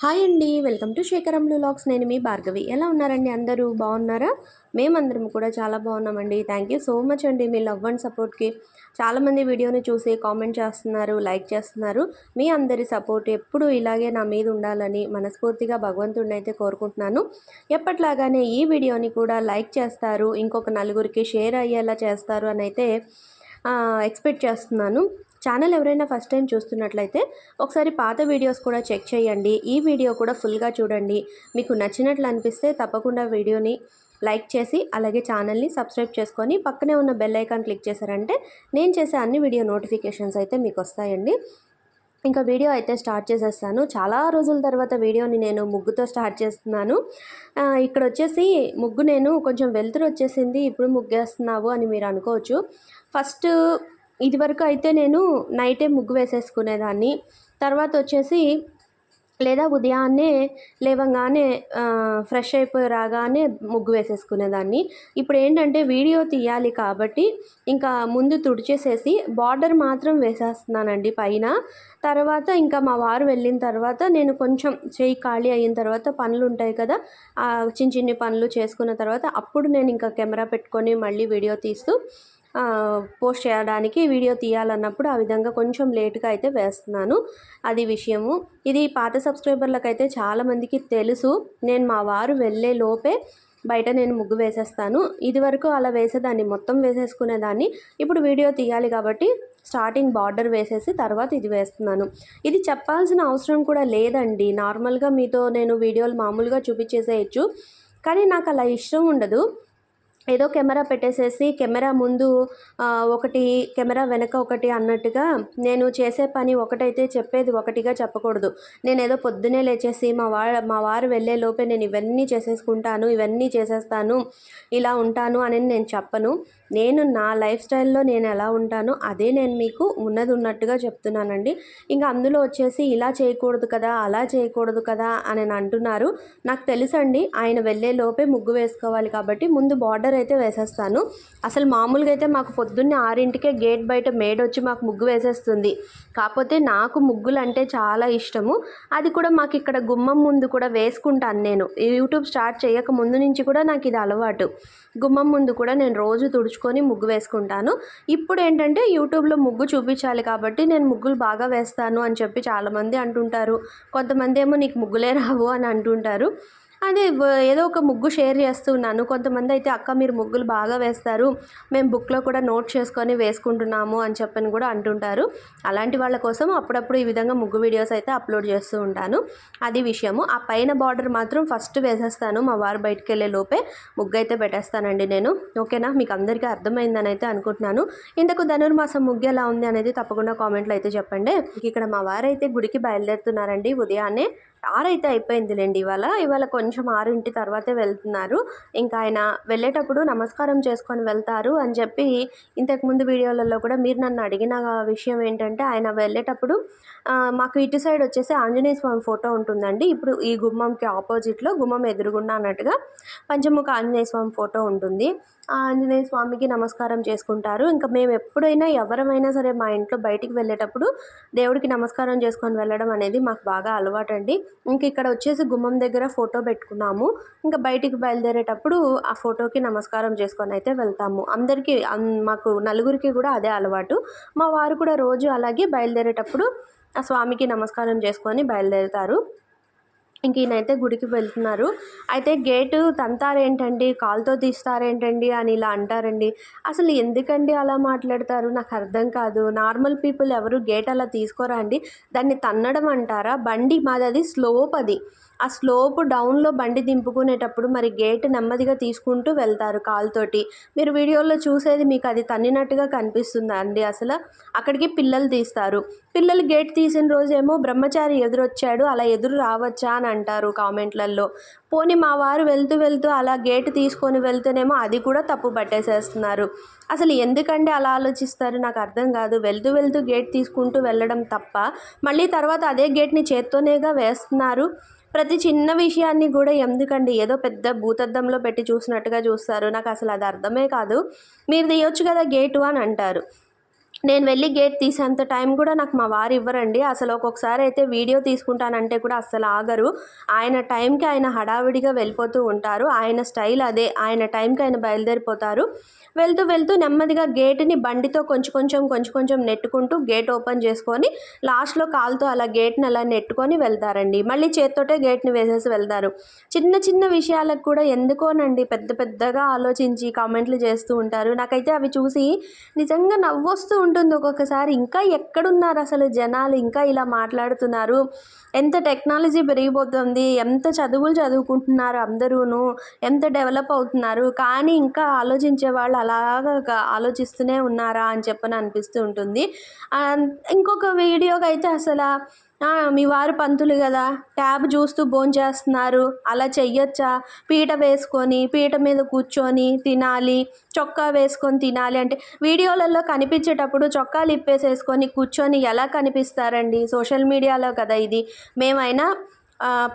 Hi అండి welcome to Shekharam lakhs నేను మీ భార్గవి. ఎలా ఉన్నారండి అందరూ? బాగున్నారా? మేమందరం కూడా చాలా బాగున్నామండి. థ్యాంక్ యూ సో మచ్ అండి మీ లవ్ అండ్ సపోర్ట్కి చాలామంది వీడియోని చూసి కామెంట్ చేస్తున్నారు లైక్ చేస్తున్నారు. మీ అందరి సపోర్ట్ ఎప్పుడు ఇలాగే నా మీద ఉండాలని మనస్ఫూర్తిగా భగవంతుడిని అయితే కోరుకుంటున్నాను. ఎప్పట్లాగానే ఈ వీడియోని కూడా లైక్ చేస్తారు ఇంకొక నలుగురికి షేర్ అయ్యేలా చేస్తారు అని అయితే ఎక్స్పెక్ట్ చేస్తున్నాను. ఛానల్ ఎవరైనా ఫస్ట్ టైం చూస్తున్నట్లయితే ఒకసారి పాత వీడియోస్ కూడా చెక్ చేయండి. ఈ వీడియో కూడా ఫుల్గా చూడండి. మీకు నచ్చినట్లు అనిపిస్తే తప్పకుండా వీడియోని లైక్ చేసి అలాగే ఛానల్ని సబ్స్క్రైబ్ చేసుకొని పక్కనే ఉన్న బెల్ ఐకాన్ క్లిక్ చేశారంటే నేను చేసే అన్ని వీడియో నోటిఫికేషన్స్ అయితే మీకు వస్తాయండి. ఇంకా వీడియో అయితే స్టార్ట్ చేసేస్తాను. చాలా రోజుల తర్వాత వీడియోని నేను ముగ్గుతో స్టార్ట్ చేస్తున్నాను. ఇక్కడ వచ్చేసి ముగ్గు నేను కొంచెం వెలుతురు వచ్చేసింది. ఇప్పుడు ముగ్గేస్తున్నావు అని మీరు అనుకోవచ్చు. ఫస్ట్ ఇదివరకు అయితే నేను నైటే ముగ్గు వేసేసుకునేదాన్ని. తర్వాత వచ్చేసి లేదా ఉదయాన్నే లేవగానే ఫ్రెష్ అయిపోయి రాగానే ముగ్గు వేసేసుకునేదాన్ని. ఇప్పుడు ఏంటంటే వీడియో తీయాలి కాబట్టి ఇంకా ముందు తుడిచేసేసి బార్డర్ మాత్రం వేసేస్తున్నానండి పైన. తర్వాత ఇంకా మా వారు వెళ్ళిన తర్వాత నేను కొంచెం చేయి ఖాళీ అయిన తర్వాత పనులు ఉంటాయి కదా చిన్న చిన్ని పనులు చేసుకున్న తర్వాత అప్పుడు నేను ఇంకా కెమెరా పెట్టుకొని మళ్ళీ వీడియో తీస్తూ పోస్ట్ చేయడానికి వీడియో తీయాలన్నప్పుడు ఆ విధంగా కొంచెం లేట్గా అయితే వేస్తున్నాను. అది విషయము. ఇది పాత సబ్స్క్రైబర్లకు అయితే చాలామందికి తెలుసు. నేను మా వారు వెళ్ళే లోపే బయట నేను ముగ్గు వేసేస్తాను. ఇదివరకు అలా వేసేదాన్ని మొత్తం వేసేసుకునేదాన్ని. ఇప్పుడు వీడియో తీయాలి కాబట్టి స్టార్టింగ్ బార్డర్ వేసేసి తర్వాత ఇది వేస్తున్నాను. ఇది చెప్పాల్సిన అవసరం కూడా లేదండి. నార్మల్గా మీతో నేను వీడియోలు మామూలుగా చూపించేసేయచ్చు. కానీ నాకు అలా ఇష్టం ఉండదు. ఏదో కెమెరా పెట్టేసేసి కెమెరా ముందు ఒకటి కెమెరా వెనక ఒకటి అన్నట్టుగా నేను చేసే పని ఒకటైతే చెప్పేది ఒకటిగా చెప్పకూడదు. నేను ఏదో పొద్దునే లేచేసి మా వా మా వారు వెళ్ళే లోపే నేను ఇవన్నీ చేసేసుకుంటాను ఇవన్నీ చేసేస్తాను ఇలా ఉంటాను అని నేను చెప్పను. నేను నా లైఫ్ స్టైల్లో నేను ఎలా ఉంటానో అదే నేను మీకు ఉన్నది ఉన్నట్టుగా చెప్తున్నానండి. ఇంకా అందులో వచ్చేసి ఇలా చేయకూడదు కదా అలా చేయకూడదు కదా అని అంటున్నారు. నాకు తెలుసండి ఆయన వెళ్ళే లోపే ముగ్గు వేసుకోవాలి కాబట్టి ముందు బార్డర్ అయితే వేసేస్తాను. అసలు మామూలుగా అయితే మాకు పొద్దున్నే ఆరింటికే గేట్ బయట మేడ్ వచ్చి మాకు ముగ్గు వేసేస్తుంది. కాకపోతే నాకు ముగ్గులు అంటే చాలా ఇష్టము. అది కూడా మాకు ఇక్కడ గుమ్మం ముందు కూడా వేసుకుంటాను నేను. యూట్యూబ్ స్టార్ట్ చేయక ముందు నుంచి కూడా నాకు ఇది అలవాటు. గుమ్మం ముందు కూడా నేను రోజు తుడుచు తుడుచుకొని ముగ్గు వేసుకుంటాను. ఇప్పుడు ఏంటంటే యూట్యూబ్లో ముగ్గు చూపించాలి కాబట్టి నేను ముగ్గులు బాగా వేస్తాను అని చెప్పి చాలామంది అంటుంటారు. కొంతమంది ఏమో నీకు ముగ్గులే రావు అని అంటుంటారు. అదే ఏదో ఒక ముగ్గు షేర్ చేస్తున్నాను. కొంతమంది అయితే అక్క మీరు ముగ్గులు బాగా వేస్తారు. మేము బుక్లో కూడా నోట్ చేసుకొని వేసుకుంటున్నాము అని చెప్పని కూడా అంటుంటారు. అలాంటి వాళ్ళ కోసం అప్పుడప్పుడు ఈ విధంగా ముగ్గు వీడియోస్ అయితే అప్లోడ్ చేస్తూ ఉంటాను. అది విషయము. ఆ పైన బార్డర్ మాత్రం ఫస్ట్ వేసేస్తాను. మా వారు బయటకు వెళ్ళే లోపే ముగ్గు అయితే పెట్టేస్తానండి నేను. ఓకేనా? మీకు అందరికీ అర్థమైందని అయితే అనుకుంటున్నాను. ఇంతకు ధనుర్మాసం ముగ్గు ఎలా ఉంది అనేది తప్పకుండా కామెంట్లో అయితే చెప్పండి. ఇక్కడ మా వారైతే గుడికి బయలుదేరుతున్నారండి ఉదయాన్నే. ఆరైతే అయిపోయిందిలేండి ఇవాళ. ఇవాళ కొంచెం ఆరింటి తర్వాతే వెళ్తున్నారు. ఇంకా ఆయన వెళ్ళేటప్పుడు నమస్కారం చేసుకొని వెళ్తారు అని చెప్పి ఇంతకుముందు వీడియోలలో కూడా మీరు నన్ను అడిగిన విషయం ఏంటంటే ఆయన వెళ్ళేటప్పుడు మాకు ఇటు సైడ్ వచ్చేసి ఆంజనేయ స్వామి ఫోటో ఉంటుందండి. ఇప్పుడు ఈ గుమ్మంకి ఆపోజిట్లో గుమ్మం ఎదురుగుండా అన్నట్టుగా పంచముఖ ఆంజనేయ స్వామి ఫోటో ఉంటుంది. ఆ ఆంజనేయ స్వామికి నమస్కారం చేసుకుంటారు. ఇంకా మేము ఎప్పుడైనా ఎవరమైనా సరే మా ఇంట్లో బయటికి వెళ్ళేటప్పుడు దేవుడికి నమస్కారం చేసుకొని వెళ్ళడం అనేది మాకు బాగా అలవాటండి. ఇంక ఇక్కడ వచ్చేసి గుమ్మం దగ్గర ఫోటో పెట్టుకున్నాము. ఇంకా బయటికి బయలుదేరేటప్పుడు ఆ ఫోటోకి నమస్కారం చేసుకొని అయితే వెళ్తాము. అందరికీ మాకు నలుగురికి కూడా అదే అలవాటు. మా వారు కూడా రోజు అలాగే బయలుదేరేటప్పుడు ఆ స్వామికి నమస్కారం చేసుకొని బయలుదేరుతారు. ఇంక ఈయనైతే గుడికి వెళ్తున్నారు. అయితే గేటు తంతారేంటండి? కాల్తో తీస్తారేంటండి? అని ఇలా అంటారండి. అసలు ఎందుకండి అలా మాట్లాడతారు? నాకు అర్థం కాదు. నార్మల్ పీపుల్ ఎవరు గేట్ అలా తీసుకోరా అండి? దాన్ని తన్నడం అంటారా? బండి మాది అది స్లోప్ అది. ఆ స్లోప్ డౌన్లో బండి దింపుకునేటప్పుడు మరి గేట్ నెమ్మదిగా తీసుకుంటూ వెళ్తారు కాలుతోటి. మీరు వీడియోలో చూసేది మీకు అది తన్నినట్టుగా కనిపిస్తుందండి అసలు. అక్కడికి పిల్లలు తీస్తారు. పిల్లలు గేట్ తీసిన రోజేమో బ్రహ్మచారి ఎదురొచ్చాడు అలా ఎదురు రావచ్చా? అని అంటారు కామెంట్లలో పోనీ మా వారు వెళ్తూ వెళ్తూ అలా గేట్ తీసుకొని వెళ్తేనేమో అది కూడా తప్పు పట్టేసేస్తున్నారు. అసలు ఎందుకండి అలా ఆలోచిస్తారు? నాకు అర్థం కాదు. వెళ్తూ వెళ్తూ గేట్ తీసుకుంటూ వెళ్ళడం తప్ప మళ్ళీ తర్వాత అదే గేట్ని చేత్తోనేగా వేస్తున్నారు. ప్రతి చిన్న విషయాన్ని కూడా ఎందుకండి? ఏదో పెద్ద భూతద్దంలో పెట్టి చూసినట్టుగా చూస్తారు. నాకు అసలు అది అర్థమే కాదు. మీరు తీయొచ్చు కదా గేటు అని అంటారు. నేను వెళ్ళి గేట్ తీసేంత టైం కూడా నాకు మా వారు ఇవ్వరండి. అసలు ఒక్కొక్కసారి అయితే వీడియో తీసుకుంటానంటే కూడా అస్సలు ఆగరు. ఆయన టైంకి ఆయన హడావిడిగా వెళ్ళిపోతూ ఉంటారు. ఆయన స్టైల్ అదే. ఆయన టైంకి ఆయన బయలుదేరిపోతారు. వెళ్తూ వెళ్తూ నెమ్మదిగా గేట్ని బండితో కొంచెం కొంచెం కొంచెం కొంచెం నెట్టుకుంటూ గేట్ ఓపెన్ చేసుకొని లాస్ట్లో కాలుతో అలా గేట్ని అలా నెట్టుకొని వెళ్తారండి. మళ్ళీ చేత్తోటే గేట్ని వేసేసి వెళ్తారు. చిన్న చిన్న విషయాలకు కూడా ఎందుకోనండి పెద్ద పెద్దగా ఆలోచించి కామెంట్లు చేస్తూ ఉంటారు. నాకైతే అవి చూసి నిజంగా నవ్వొస్తూ ఉంటుంది ఉంటుంది ఒక్కొక్కసారి. ఇంకా ఎక్కడున్నారు అసలు జనాలు? ఇంకా ఇలా మాట్లాడుతున్నారు. ఎంత టెక్నాలజీ పెరిగిపోతుంది? ఎంత చదువులు చదువుకుంటున్నారు అందరూను? ఎంత డెవలప్ అవుతున్నారు? కానీ ఇంకా ఆలోచించే వాళ్ళు అలాగా ఆలోచిస్తూనే ఉన్నారా అని చెప్పని అనిపిస్తూ ఉంటుంది. ఇంకొక వీడియోకి అయితే అసలు మీ వారు పంతులు కదా. ట్యాబ్ చూస్తూ భోంచేస్తున్నారు. అలా చెయ్యొచ్చా? పీట వేసుకొని పీట మీద కూర్చొని తినాలి. చొక్కా వేసుకొని తినాలి అంటే వీడియోలలో కనిపించేటప్పుడు చొక్కాలు ఇప్పేసేసుకొని కూర్చొని ఎలా కనిపిస్తారండి? సోషల్ మీడియాలో కదా ఇది. మేమైనా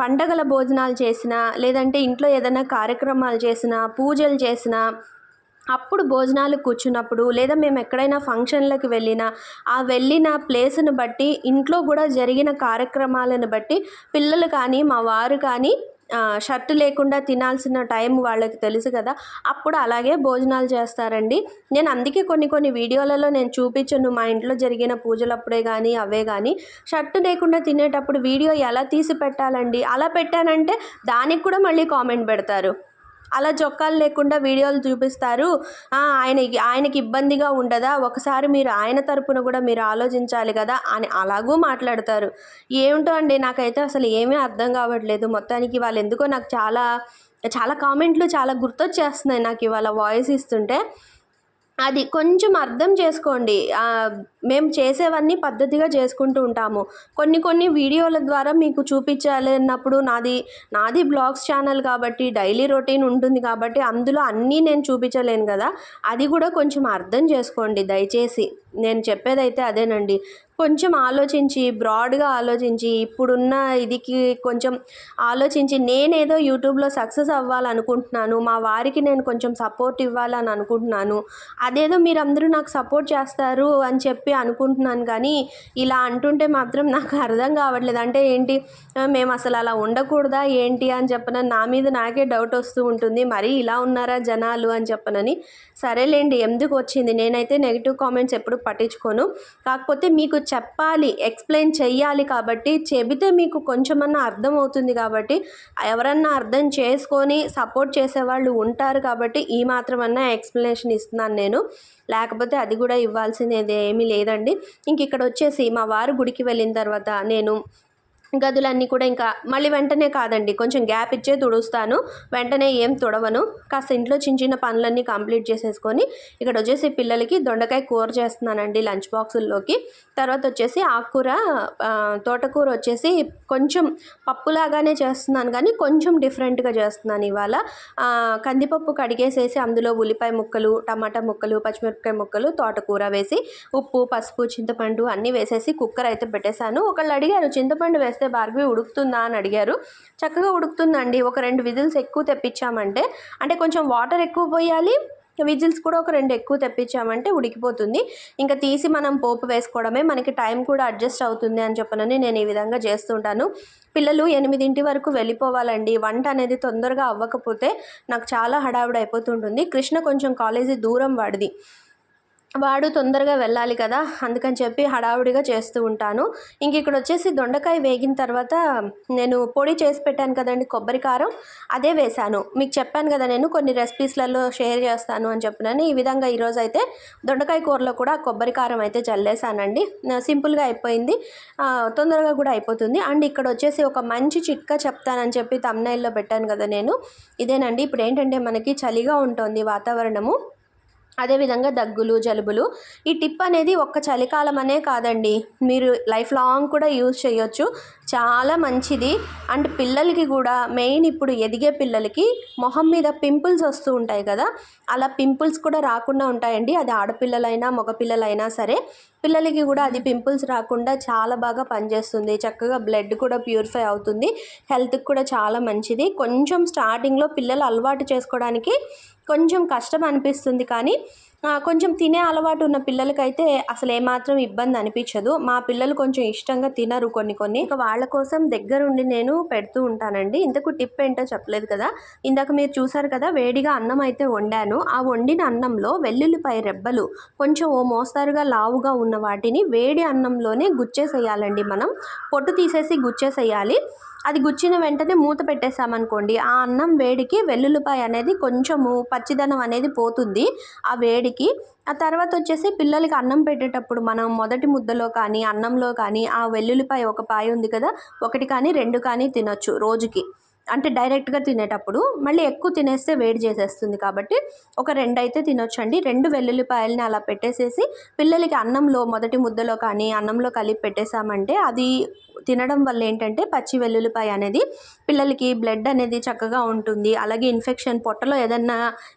పండగల భోజనాలు చేసినా లేదంటే ఇంట్లో ఏదైనా కార్యక్రమాలు చేసినా పూజలు చేసినా అప్పుడు భోజనాలు కూర్చున్నప్పుడు లేదా మేము ఎక్కడైనా ఫంక్షన్లకు వెళ్ళినా ఆ వెళ్ళిన ప్లేస్ను బట్టి ఇంట్లో కూడా జరిగిన కార్యక్రమాలను బట్టి పిల్లలు కానీ మా వారు కానీ షర్ట్ లేకుండా తినాల్సిన టైం వాళ్ళకి తెలుసు కదా అప్పుడు అలాగే భోజనాలు చేస్తారండి. నేను అందుకే కొన్ని కొన్ని వీడియోలలో నేను చూపించను మా ఇంట్లో జరిగిన పూజలప్పుడే కానీ అవే కానీ. షర్ట్ లేకుండా తినేటప్పుడు వీడియో ఎలా తీసి పెట్టాలండి? అలా పెట్టానంటే దానికి కూడా మళ్ళీ కామెంట్ పెడతారు. అలా చొక్కాలు లేకుండా వీడియోలు చూపిస్తారు. ఆయన ఆయనకి ఆయనకి ఇబ్బందిగా ఉండదా? ఒకసారి మీరు ఆయన తరపున కూడా మీరు ఆలోచించాలి కదా అని అలాగూ మాట్లాడతారు. ఏమిటో అండి నాకైతే అసలు ఏమీ అర్థం కావట్లేదు. మొత్తానికి వాళ్ళు ఎందుకో నాకు చాలా చాలా కామెంట్లు చాలా గుర్తొచ్చేస్తున్నాయి నాకు ఇవాళ వాయిస్ ఇస్తుంటే. అది కొంచెం అర్థం చేసుకోండి. మేము చేసేవన్నీ పద్ధతిగా చేసుకుంటూ ఉంటాము. కొన్ని కొన్ని వీడియోల ద్వారా మీకు చూపించాలి అన్నప్పుడు నాది నాది బ్లాగ్స్ ఛానల్ కాబట్టి డైలీ రొటీన్ ఉంటుంది కాబట్టి అందులో అన్నీ నేను చూపించలేను కదా. అది కూడా కొంచెం అర్థం చేసుకోండి. దయచేసి నేను చెప్పేదైతే అదేనండి. కొంచెం ఆలోచించి బ్రాడ్గా ఆలోచించి ఇప్పుడున్న ఇదికి కొంచెం ఆలోచించి నేనేదో యూట్యూబ్లో సక్సెస్ అవ్వాలనుకుంటున్నాను మా వారికి నేను కొంచెం సపోర్ట్ ఇవ్వాలని అనుకుంటున్నాను అదేదో మీరందరూ నాకు సపోర్ట్ చేస్తారు అని చెప్పి అనుకుంటున్నాను కానీ ఇలా అంటుంటే మాత్రం నాకు అర్థం కావట్లేదు. అంటే ఏంటి? మేము అసలు అలా ఉండకూడదా? ఏంటి? అని చెప్పిన నా మీద నాకే డౌట్ వస్తూ ఉంటుంది. మరి ఇలా ఉన్నారా జనాలు? అని చెప్పనని. సరేలేండి ఎందుకు వచ్చింది? నేనైతే నెగిటివ్ కామెంట్స్ ఎప్పుడు పట్టించుకోను. కాకపోతే మీకు చెప్పాలి ఎక్స్ప్లెయిన్ చెయ్యాలి కాబట్టి చెబితే మీకు కొంచెమన్నా అర్థం అవుతుంది కాబట్టి ఎవరన్నా అర్థం చేసుకొని సపోర్ట్ చేసేవాళ్ళు ఉంటారు కాబట్టి ఈ మాత్రమన్నా ఎక్స్ప్లెనేషన్ ఇస్తున్నాను నేను. లేకపోతే అది కూడా ఇవ్వాల్సినది ఏమీ లేదండి. ఇంక ఇక్కడ వచ్చేసి మా వారు గుడికి వెళ్ళిన తర్వాత నేను గదులన్నీ కూడా ఇంకా మళ్ళీ వెంటనే కాదండి. కొంచెం గ్యాప్ ఇచ్చే తుడుస్తాను. వెంటనే ఏం తుడవను. కాస్త ఇంట్లో చిన్న చిన్న పనులన్నీ కంప్లీట్ చేసేసుకొని ఇక్కడ వచ్చేసి పిల్లలకి దొండకాయ కూర చేస్తున్నానండి లంచ్ బాక్సుల్లోకి. తర్వాత వచ్చేసి ఆకుకూర తోటకూర వచ్చేసి కొంచెం పప్పులాగానే చేస్తున్నాను కానీ కొంచెం డిఫరెంట్గా చేస్తున్నాను ఇవాళ. కందిపప్పు కడిగేసేసి అందులో ఉల్లిపాయ ముక్కలు టమాటా ముక్కలు పచ్చిమిరపకాయ ముక్కలు తోటకూర వేసి ఉప్పు పసుపు చింతపండు అన్నీ వేసేసి కుక్కర్ అయితే పెట్టేశాను. ఒకళ్ళు అడిగారు చింతపండు వేస్తే భార్గవి ఉడుకుతుందా అని అడిగారు. చక్కగా ఉడుకుతుందండి. ఒక రెండు విజిల్స్ ఎక్కువ తెప్పించామంటే అంటే కొంచెం వాటర్ ఎక్కువ పోయాలి విజిల్స్ కూడా ఒక రెండు ఎక్కువ తెప్పించామంటే ఉడికిపోతుంది. ఇంకా తీసి మనం పోపు వేసుకోవడమే మనకి టైం కూడా అడ్జస్ట్ అవుతుంది అని చెప్పనని నేను ఈ విధంగా చేస్తుంటాను పిల్లలు ఎనిమిదింటి వరకు వెళ్ళిపోవాలండి. వంట అనేది తొందరగా అవ్వకపోతే నాకు చాలా హడావిడి అయిపోతుంటుంది. కృష్ణ కొంచెం కాలేజీ దూరం వాడిది. వాడు తొందరగా వెళ్ళాలి కదా అందుకని చెప్పి హడావుడిగా చేస్తూ ఉంటాను. ఇంక ఇక్కడ వచ్చేసి దొండకాయ వేగిన తర్వాత నేను పొడి చేసి పెట్టాను కదండి కొబ్బరి కారం అదే వేశాను. మీకు చెప్పాను కదా నేను కొన్ని రెసిపీస్లలో షేర్ చేస్తాను అని చెప్పినాను ఈ విధంగా ఈరోజు అయితే దొండకాయ కూరలో కూడా కొబ్బరి కారం అయితే చల్లేసానండి సింపుల్గా అయిపోయింది. తొందరగా కూడా అయిపోతుంది. అండ్ ఇక్కడ వచ్చేసి ఒక మంచి చిట్కా చెప్తానని చెప్పి తమ్నైల్లో పెట్టాను కదా నేను. ఇదేనండి ఇప్పుడు ఏంటంటే మనకి చలిగా ఉంటుంది వాతావరణము. అదేవిధంగా దగ్గులు జలుబులు. ఈ టిప్ అనేది ఒక్క చలికాలం అనే కాదండి. మీరు లైఫ్ లాంగ్ కూడా యూజ్ చేయొచ్చు. చాలా మంచిది. అండ్ పిల్లలకి కూడా మెయిన్ ఇప్పుడు ఎదిగే పిల్లలకి మొహం మీద పింపుల్స్ వస్తూ ఉంటాయి కదా. అలా పింపుల్స్ కూడా రాకుండా ఉంటాయండి. అది ఆడపిల్లలైనా మగపిల్లలైనా సరే. పిల్లలకి కూడా అది పింపుల్స్ రాకుండా చాలా బాగా పనిచేస్తుంది. చక్కగా బ్లడ్ కూడా ప్యూరిఫై అవుతుంది. హెల్త్కి కూడా చాలా మంచిది. కొంచెం స్టార్టింగ్లో పిల్లలు అలవాటు చేసుకోవడానికి కొంచెం కష్టం అనిపిస్తుంది కానీ కొంచెం తినే అలవాటు ఉన్న పిల్లలకైతే అసలు ఏమాత్రం ఇబ్బంది అనిపించదు. మా పిల్లలు కొంచెం ఇష్టంగా తినరు కొన్ని కొన్ని. ఇక వాళ్ళ కోసం దగ్గరుండి నేను పెడుతూ ఉంటానండి. ఇంతకు టిప్ ఏంటో చెప్పలేదు కదా. ఇందాక మీరు చూసారు కదా వేడిగా అన్నం అయితే వండాను. ఆ వండిన అన్నంలో వెల్లుల్లిపాయ రెబ్బలు కొంచెం ఓ మోస్తారుగా లావుగా ఉన్న వాటిని వేడి అన్నంలోనే గుచ్చేసేయాలండి మనం. పొట్టు తీసేసి గుచ్చేసేయాలి. అది గుచ్చిన వెంటనే మూత పెట్టేసామనుకోండి ఆ అన్నం వేడికి వెల్లుల్లిపాయ అనేది కొంచెము పచ్చిదనం అనేది పోతుంది ఆ వేడికి. ఆ తర్వాత వచ్చేసి పిల్లలకి అన్నం పెట్టేటప్పుడు మనం మొదటి ముద్దలో కానీ అన్నంలో కానీ ఆ వెల్లుల్లిపాయ ఒక పాయ ఉంది కదా ఒకటి కానీ రెండు కానీ తినొచ్చు రోజుకి. అంటే డైరెక్ట్గా తినేటప్పుడు మళ్ళీ ఎక్కువ తినేస్తే వేడి చేసేస్తుంది కాబట్టి ఒక రెండు అయితే తినొచ్చండి. రెండు వెల్లుల్లిపాయలని అలా పెట్టేసేసి పిల్లలకి అన్నంలో మొదటి ముద్దలో కానీ అన్నంలో కలిపి పెట్టేసామంటే అది తినడం వల్ల ఏంటంటే పచ్చి వెల్లుల్లిపాయ అనేది పిల్లలకి బ్లడ్ అనేది చక్కగా ఉంటుంది. అలాగే ఇన్ఫెక్షన్ పొట్టలో ఏదన్నా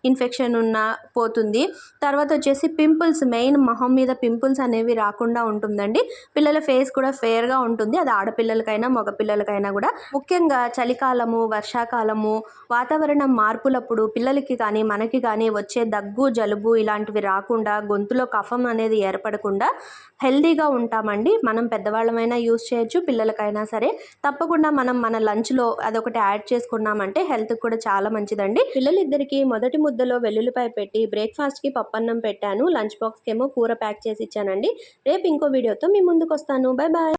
ఇన్ఫెక్షన్ ఉన్నా పోతుంది. తర్వాత వచ్చేసి పింపుల్స్ మెయిన్ మొహం మీద పింపుల్స్ అనేవి రాకుండా ఉంటుందండి. పిల్లల ఫేస్ కూడా ఫేర్గా ఉంటుంది. అది ఆడపిల్లలకైనా మగ పిల్లలకైనా కూడా. ముఖ్యంగా చలికాలము వర్షాకాలము వాతావరణం మార్పులప్పుడు పిల్లలకి కానీ మనకి కానీ వచ్చే దగ్గు జలుబు ఇలాంటివి రాకుండా గొంతులో కఫం అనేది ఏర్పడకుండా హెల్దీగా ఉంటామండి. మనం పెద్దవాళ్ళమైనా యూస్ చేయొచ్చు పిల్లలకైనా సరే. తప్పకుండా మనం మన లంచ్లో అదొకటి యాడ్ చేసుకున్నామంటే హెల్త్కి కూడా చాలా మంచిదండి. పిల్లలిద్దరికీ మొదటి ముద్దలో వెల్లుల్లిపాయ పెట్టి బ్రేక్ఫాస్ట్కి పప్పన్నం పెట్టాను. లంచ్ బాక్స్కి ఏమో కూర ప్యాక్ చేసి ఇచ్చానండి. రేపు ఇంకో వీడియోతో మీ ముందుకు వస్తాను బాయ్ బాయ్.